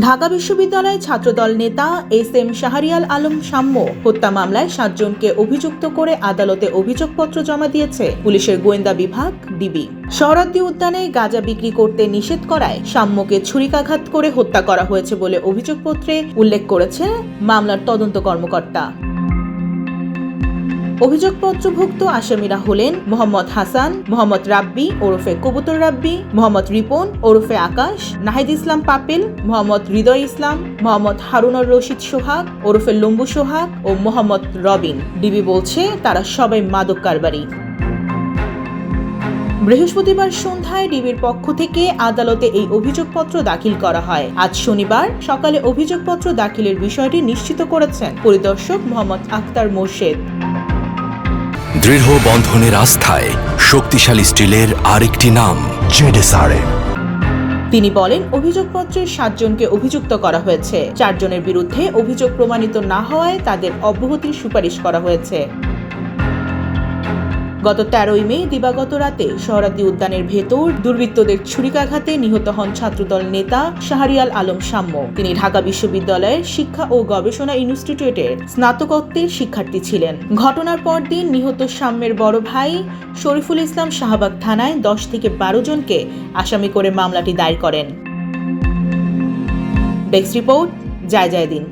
ঢাকা বিশ্ববিদ্যালয় ছাত্রদল নেতা S M শাহরিয়াল Alam সাম্য হত্যা মামলায় সাতজনকে অভিযুক্ত করে আদালতে অভিযোগপত্র জমা দিয়েছে পুলিশের গোয়েন্দা বিভাগ, ডিবি। শহরাদ্দি উদ্যানে গাঁজা বিক্রি করতে নিষেধ করায় সাম্যকে ছুরিকাঘাত করে হত্যা করা হয়েছে বলে অভিযোগপত্রে উল্লেখ করেছে মামলার তদন্ত কর্মকর্তা। অভিযোগপত্রভুক্ত আসামিরা হলেন মোহাম্মদ হাসান, মোহাম্মদ রাব্বি, ওরফে কবুতর রাব্বি, মোহাম্মদ রিপন, ওরফে আকাশ, নাহিদ ইসলাম পাপেল, মোহাম্মদ হৃদয় ইসলাম, মোহাম্মদ হারুনর রশিদ সোহাগ, ওরফে লম্বু সোহাগ ও মোহাম্মদ রবিন। ডিবি বলছে তারা সবাই মাদক কারবারি। বৃহস্পতিবার সন্ধ্যায় ডিবির পক্ষ থেকে আদালতে এই অভিযোগপত্র দাখিল করা হয়। আজ শনিবার সকালে অভিযোগপত্র দাখিলের বিষয়টি নিশ্চিত করেছেন পরিদর্শক মোহাম্মদ আখতার মোর্শেদ। দৃঢ় বন্ধনের আস্থায় শক্তিশালী স্টিলের আরেকটি নাম জেডেসআরএম তিনি বলেন, অভিযোগপত্রের সাতজনকে অভিযুক্ত করা হয়েছে। চারজনের বিরুদ্ধে অভিযোগ প্রমাণিত না হওয়ায় তাদের অব্যাহতির সুপারিশ করা হয়েছে। গত তেরোই মে, দিবাগত রাতে শহরাদি উদ্যানের ভেতর দুর্বৃত্তদের ছুরিকাঘাতে নিহত হন ছাত্রদল নেতা শাহরিয়াল আলম সাম্য। তিনি ঢাকা বিশ্ববিদ্যালয়ের শিক্ষা ও গবেষণা ইনস্টিটিউটের স্নাতকোত্তের শিক্ষার্থী ছিলেন। ঘটনার পর দিন নিহত সাম্যের বড় ভাই শরীফুল ইসলাম শাহবাগ থানায় দশ থেকে বারো জনকে আসামি করে মামলাটি দায়ের করেন। ডেস্ক রিপোর্ট, জয় জয় দিন